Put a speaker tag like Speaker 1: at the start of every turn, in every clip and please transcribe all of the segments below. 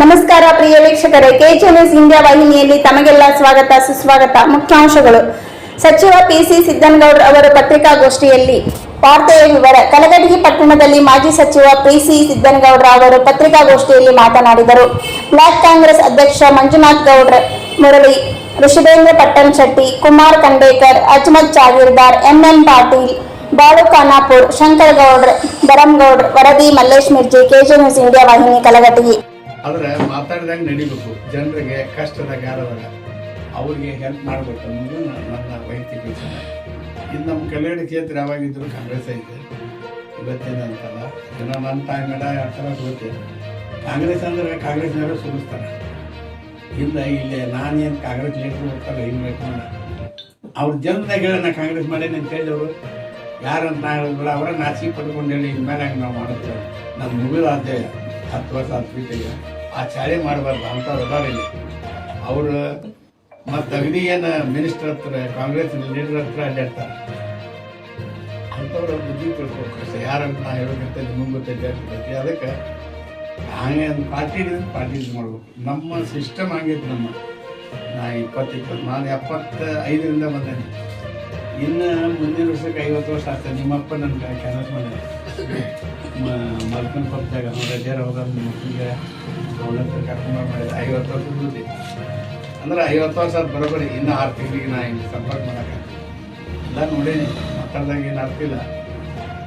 Speaker 1: ನಮಸ್ಕಾರ ಪ್ರಿಯ ವೀಕ್ಷಕರೇ K J news India ವಾಹಿನಿಯಲ್ಲಿ ತಮಗೆಲ್ಲ ಸ್ವಾಗತ, ಸುಸ್ವಾಗತ, ಮುಖ್ಯಾಂಶಗಳು. ಸಚಿವ ಪಿಸಿ ಸಿದ್ದನಗೌಡ ಅವರು ಪತ್ರಿಕಾಗೋಷ್ಠಿಯಲ್ಲಿ ವಾರ್ತೆಯ ವಿವರ. ಕಲಗಡಗಿ ಪಟ್ಟಣದಲ್ಲಿ ಮಾಜಿ ಸಚಿವ ಪಿಸಿ ಸಿದ್ದನಗೌಡ ಅವರು ಪತ್ರಿಕಾಗೋಷ್ಠಿಯಲ್ಲಿ ಮಾತನಾಡಿದರು. ಬ್ಲಾಕ್ ಕಾಂಗ್ರೆಸ್ ಅಧ್ಯಕ್ಷ ಮಂಜುನಾಥ್ ಗೌಡ್ರ ಮುರಳಿ ಋಷಭೇಂದ್ರ ಪಟ್ಟಣ್ ಶೆಟ್ಟಿ, ಕುಮಾರ್ ಖಂಡೇಕರ್ ಅಜ್ಮತ್ ಜಾಗೀರ್ದಾರ್, ಎಂಎನ್ ಪಾಟೀಲ್, ಬಾಳು ಖಾನಾಪುರ್ ಶಂಕರ್ ಗೌಡ್ರ ಬರಂಗೌಡ್ರ ವರದಿ Mallesh Mirji KJ news India ವಾಹಿನಿ ಕಲಗಟಗಿ
Speaker 2: ಆದ್ರೆ ಮಾತಾಡ್ದಂಗೆ ನಡಿಬೇಕು. ಜನರಿಗೆ ಕಷ್ಟದಾಗ ಯಾರದಾಗ ಅವ್ರಿಗೆ ಹೆಲ್ಪ್ ಮಾಡಬೇಕು ಅನ್ನೋದು ನನ್ನ ವೈಯಕ್ತಿಕ ವಿಚಾರ. ಇದು ನಮ್ಮ ಕಲ್ಯಾಣ ಕ್ಷೇತ್ರ ಯಾವಾಗಿದ್ರು ಕಾಂಗ್ರೆಸ್ ಐತೆ ಇವತ್ತಿನ ಅಂತಲ್ಲ ಏನೋ ನನ್ನ ತಾಯಿ ಮೇಡ ಯಾವ ಥರ ಗೊತ್ತೆ ಕಾಂಗ್ರೆಸ್ ಅಂದರೆ ಕಾಂಗ್ರೆಸ್ನವರು ಸುರಿಸ್ತಾರೆ ಇಲ್ಲ ಇಲ್ಲೇ ನಾನೇನು ಕಾಂಗ್ರೆಸ್ ಲೀಡರ್ ಹೋಗ್ತಾರೆ ಏನು ಮಾಡ ಅವ್ರ ಜನದಾಗ ಹೇಳೋಣ ಕಾಂಗ್ರೆಸ್ ಮಾಡೇನಿ ಅಂತ ಹೇಳಿ ಯಾರಂತ ನಾ ಹೇಳಿದ್ರು ಅವರ ನಾಚಿಕೆ ಪಡ್ಕೊಂಡು ಹೇಳಿ ಇನ್ಮೇಲೆ ಹಂಗೆ ನಾವು ಮಾಡುತ್ತೇವೆ ನಮ್ಮ ಮುಗಿದ ಹತ್ತು ವರ್ಷ ಹತ್ತು ಫೀಟಿಗೆ ಆ ಮಾಡಬಾರ್ದು ಅಂಥವ್ರು ಅದಾರ ಇಲ್ಲಿ. ಅವರು ಮತ್ತು ಅಗದಿ ಏನು ಮಿನಿಸ್ಟರ್ ಹತ್ರ, ಕಾಂಗ್ರೆಸ್ ಲೀಡರ್ ಹತ್ರ ಅಡ್ಡಾಡ್ತಾರೆ ಅಂಥವ್ರ ಬುದ್ಧಿ ತಿಳ್ಕೊಬೇಕು. ಯಾರಂತ ನಾ ಹೇಳೋಕ್ಕಿಂತ ನಿಮಗೆ ಗೊತ್ತೈತೆ ಅದಕ್ಕೆ ಅದಕ್ಕೆ ಒಂದು ಪಾರ್ಟಿ ಪಾರ್ಟಿ ಮಾಡ್ಬೇಕು. ನಮ್ಮ ಸಿಸ್ಟಮ್ ಆಗೈತೆ ನಮ್ಮ. ನಾ ಇಪ್ಪತ್ತು ಇಪ್ಪತ್ತು ನಾನು ಎಪ್ಪತ್ತ ಐದರಿಂದ ಬಂದೇನೆ. ಇನ್ನು ಮುಂದಿನ ವರ್ಷಕ್ಕೆ ಐವತ್ತು ವರ್ಷ ಆಗ್ತದೆ. ನಿಮ್ಮಪ್ಪ ನನ್ನ ಕೆಲಸ ಮಾಡಿದೆ ಮಲ್ಕನ್ ಪಪ್ಪಾಗ ರಜಾರ ಹೋಗೋದು ಮಕ್ಕಳಿಗೆ ಅವನತ್ರ ಕರ್ಕೊಂಡು ಮಾಡಿದ್ರೆ ಐವತ್ತು ವರ್ಷ ದುಡ್ಡು ಅಂದ್ರೆ ಐವತ್ತು ವರ್ಷ ಅದು ಬರೋಬರಿ ಇನ್ನು ಆರು ತಿಂಗಳಿಗೆ ನಾ ಹಿಂಗೆ ಸಂಪರ್ಕ ಮಾಡಕ್ಕೆ ಎಲ್ಲ ನೋಡೇನಿ, ಮಾತಾಡ್ದಂಗೆ ಏನು ಆಗ್ತಿಲ್ಲ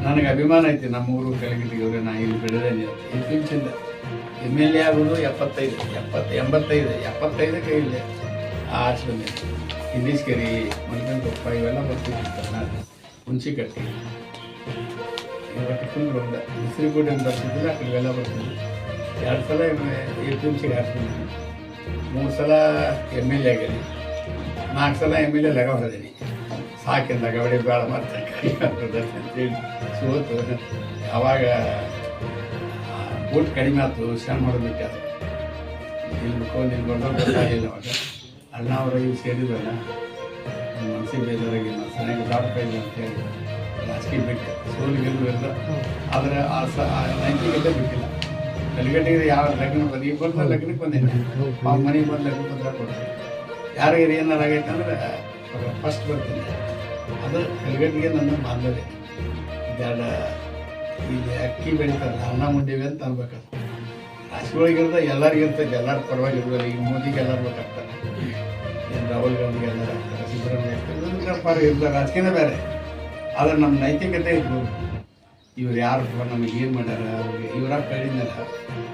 Speaker 2: ನನಗೆ ಅಭಿಮಾನ ಐತಿ, ನಮ್ಮ ಊರು ಕಲಗಿಟ್ಟಿಗೆ ನಾ ಇಲ್ಲಿ ಬೆಳೆದೇನೆ ಇತ್ತೀಚಿಂದ ಎಂ ಎಲ್ ಎ ಆಗೋದು ಎಪ್ಪತ್ತೈದು, ಎಪ್ಪತ್ತು, ಎಂಬತ್ತೈದು, ಎಪ್ಪತ್ತೈದಕ್ಕೆ ಇಲ್ಲಿ ಆ ಆಶ್ರಮ ಇಂಗ್ಲೀಷ್ ಕೆರಿ ಮಲ್ಕನ್ ಕೊಪ್ಪ ಇವೆಲ್ಲ ಬರ್ತೀವಿ ನಾನು ಹುಣಸಿ ಕಟ್ಟಿ. ಇವತ್ತು ಫುಲ್ ಒಂದ ಹೆಸರು ಕೂಡ ಅಂತ ಬರ್ತಿದ್ದಿಲ್ಲ ಇವೆಲ್ಲ ಬರ್ತಿದ್ವಿ ಎರಡು ಸಲ ಎ ಪಿ ಎಂ ಸಿಗೆ ಹಾಕ್ತೀನಿ ಮೂರು ಸಲ ಎಂ ಎಲ್ ಎ ಆಗಿದೆ ನಾಲ್ಕು ಸಲ ಎಂ ಎಲ್ ಎ ಲಗ ಹೊಡೆದೀನಿ ಸಾಕಿಂದ ಗವಡಿ ಬೇಡ ಅಂತೇಳಿ ಸೋತು ಯಾವಾಗ ಊಟ ಕಡಿಮೆ ಆಯ್ತು ಶನ್ ಮಾಡೋದಕ್ಕೆ ಅದು ನಿಲ್ಬೇಕು ನಿಲ್ಕೊಂಡು ಗೊತ್ತಾಗಿಲ್ಲ ಅವಾಗ ಅಣ್ಣ ಅವರು ಇವು ಸೇರಿದ್ರಲ್ಲ ಮನಸ್ಸಿಗೆ ಬೇಜಾರಾಗಿಲ್ಲ ಸರಿಯಾಗಿ ದಾಟಕ ಅಂತ ಅಂತೇಳಿ ರಾಜಕೀಯ ಬಿಟ್ಟು ಸೋಲು ಗೆಲ್ಲು ಎಲ್ಲ. ಆದರೆ ಆ ಸ ನೈತಿಕತೆ ಬಿಟ್ಟಿಲ್ಲ. ಕಲಿಗಟ್ಟಿಗೆ ಯಾವ ಲಗ್ನ ಬಂದು ಈಗ ಬಂದ ಲಗ್ನಕ್ಕೆ ಬಂದೇನೆ ಆ ಮನೆಗೆ ಬಂದು ಲಗ್ನ ಬಂದ್ರೆ ಕೊಡ್ತೀನಿ ಯಾರಿಗೆ ಏನಾರು ಆಗೈತೆ ಅಂದ್ರೆ ಫಸ್ಟ್ ಬರ್ತೀನಿ. ಅದು ಕಲಿಗಟ್ಟಿಗೆ ನನ್ನ ಬಾಂಧವ್ಯ. ಬೇಡ ಇಲ್ಲಿ ಅಕ್ಕಿ ಬೆಳಿತಾರಲ್ಲ ಅನ್ನ ಮುಂಡಿವೆ ಅಂತ ಅನ್ಬೇಕಂತ ರಾಜಕೀಯೊಳಗಿರ್ದ ಎಲ್ಲರಿಗೂ ಇರ್ತೈತೆ. ಎಲ್ಲರ ಪರವಾಗಿರ್ಬೋದು ಈಗ ಮೋದಿಗೆ ಎಲ್ಲರೂ ಬೇಕಾಗ್ತಾರೆ ರಾಹುಲ್ ಗಾಂಧಿಗೆ ಎಲ್ಲರೂ ಸಿದ್ದರಾಮಯ್ಯ ಪರ ಇರ್ತಾರೆ ರಾಜಕೀಯನೇ ಬೇರೆ. ಆದ್ರೆ ನಮ್ಮ ನೈತಿಕತೆ ಇದ್ರು ಇವ್ರು ಯಾರು ನಮಗೆ ಏನು ಮಾಡ್ಯಾರ? ಅವ್ರಿಗೆ ಇವರ ಕಡಿಮೆಲ್ಲ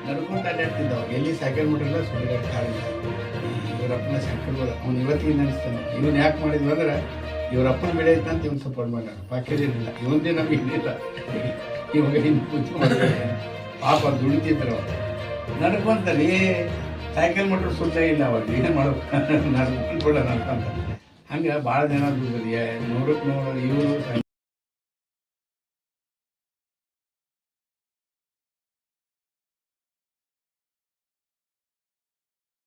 Speaker 2: ನಡ್ಕೊಂಡು ಅಡ್ಡಾಡ್ತಿದ್ದವ ಎಲ್ಲಿ ಸೈಕಲ್ ಮಾಡಿಲ್ಲ ಸುಡುಗಾಡ ಕಾರಿಲ್ಲ ಇವರಪ್ಪನ ಸೈಕಲ್ ಅವ್ನು ಇವತ್ತಿಗೆ ನೆನೆಸ್ತಾನೆ ಇವನು ಯಾಕೆ ಮಾಡಿದ್ವಿ ಅಂದ್ರೆ ಇವರಪ್ಪನ ಬೆಳೆ ಐತೆ ಅಂತ ಇವ್ನು ಸಪೋರ್ಟ್ ಮಾಡ್ಯಾರ ಪಾಕಿರಲಿಲ್ಲ ಇವಂದೇ ನಮಗೆ ಇಲ್ಲ ಇವಾಗ ಇನ್ನು ಪೂಜೆ ಮಾಡ್ತಾರೆ. ಪಾಪ ದುಡಿತಿದ್ರು ಅವ್ರು. ಸೈಕಲ್ ಮೋಟ್ರ್ ಸುತ್ತ ಇಲ್ಲ ಅವಾಗ. ಏನು ಮಾಡ್ಬೇಕು ನಡ್ಕೊಂಡು ಕೂಡ ನಡ್ಕೊಂತ ಹಂಗೆ ಭಾಳ ಜನ ದುಡ್ದು ನೂರಕ್ಕೆ ನೂರು ಇವರು